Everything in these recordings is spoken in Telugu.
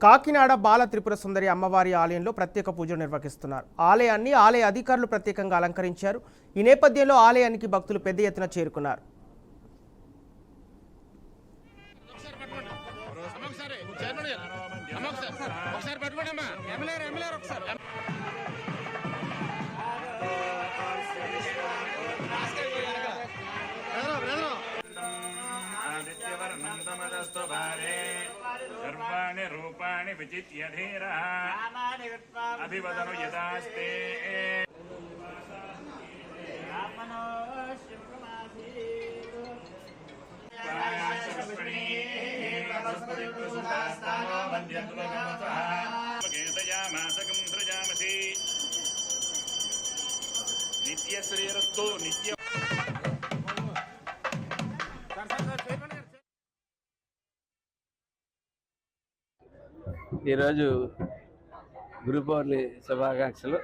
కాకినాడ బాల త్రిపుర సుందరి అమ్మవారి ఆలయంలో ప్రత్యేక పూజలు నిర్వహిస్తున్నారు ఆలయాన్ని ఆలయ అధికారులు ప్రత్యేకంగా అలంకరించారు ఈ నేపథ్యంలో ఆలయానికి భక్తులు పెద్ద ఎత్తున చేరుకున్నారు ఒకసారి సర్వాణి రూపాణి విచిత్య ధీరः అభివదను యదాస్తే కేతయామాసకం సృజామసి ఈరోజు గురు పౌర్ణి శుభాకాంక్షలు.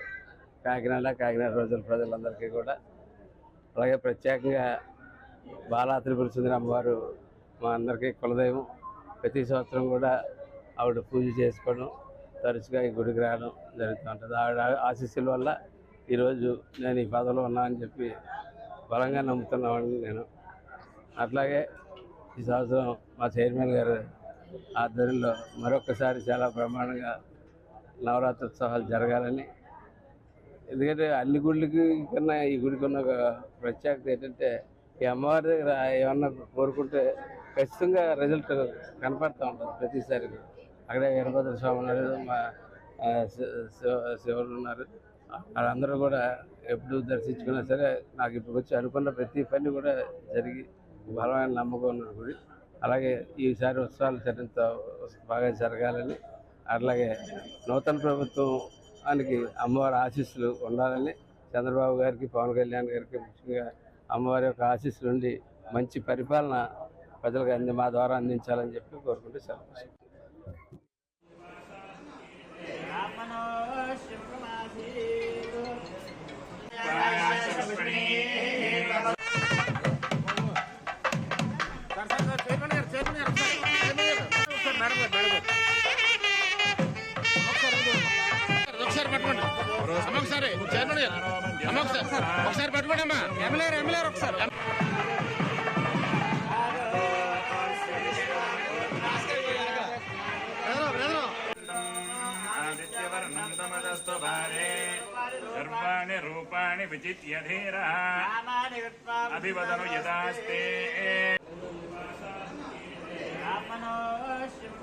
కాకినాడ కాకినాడ రోజుల ప్రజలందరికీ కూడా. అలాగే ప్రత్యేకంగా బాలా త్రిపుర సుందరి అమ్మవారు మా అందరికీ కులదైవం. ప్రతి సంవత్సరం కూడా ఆవిడ పూజ చేసుకోవడం తరచుగా ఈ గుడికి రావడం జరుగుతూ ఉంటుంది. ఆవిడ ఆశీస్సుల వల్ల ఈరోజు నేను ఈ పదవిలో ఉన్నానని చెప్పి బలంగా నమ్ముతున్నామని నేను. అట్లాగే ఈ సంవత్సరం మా చైర్మన్ గారు ఆధ్వర్యంలో మరొకసారి చాలా బ్రహ్మాండంగా నవరాత్రి ఉత్సవాలు జరగాలని. ఎందుకంటే అన్ని గుళ్ళకి కన్నా ఈ గుడికి ఉన్న ఒక ప్రత్యేకత ఏంటంటే ఈ అమ్మవారి దగ్గర ఏమన్నా కోరుకుంటే ఖచ్చితంగా రిజల్ట్ కనపడుతూ ఉంటుంది ప్రతిసారి. అక్కడే వీరభద్ర స్వామి ఉన్నారు మా ఆ, శివ శివుడు ఉన్నారు. వాళ్ళందరూ కూడా ఎప్పుడు దర్శించుకున్నా సరే నాకు ఇప్పుడు వచ్చి అనుకున్న ప్రతి పని కూడా జరిగి బలమైన నమ్మకం ఉన్న గుడి. అలాగే ఈసారి ఉత్సవాలు చరింత బాగా జరగాలని అట్లాగే నూతన ప్రభుత్వానికి అమ్మవారి ఆశీస్సులు ఉండాలని చంద్రబాబు గారికి పవన్ కళ్యాణ్ గారికి ముఖ్యంగా అమ్మవారి యొక్క ఆశీస్సులు ఉండి మంచి పరిపాలన ప్రజలకు అంది మా ద్వారా అందించాలని చెప్పి కోరుకుంటూ సెలవు ఒకసారి చైర్మన్ గారు. అమ్మ ఒకసారి ఒకసారి పట్టుకోండి అమ్మా ఎమ్మెల్యే ఎమ్మెల్యే ఒకసారి. సర్వాణి రూపాణి విచిత్య ధీరः అభివదను యదాస్తే. మనో శివమాసి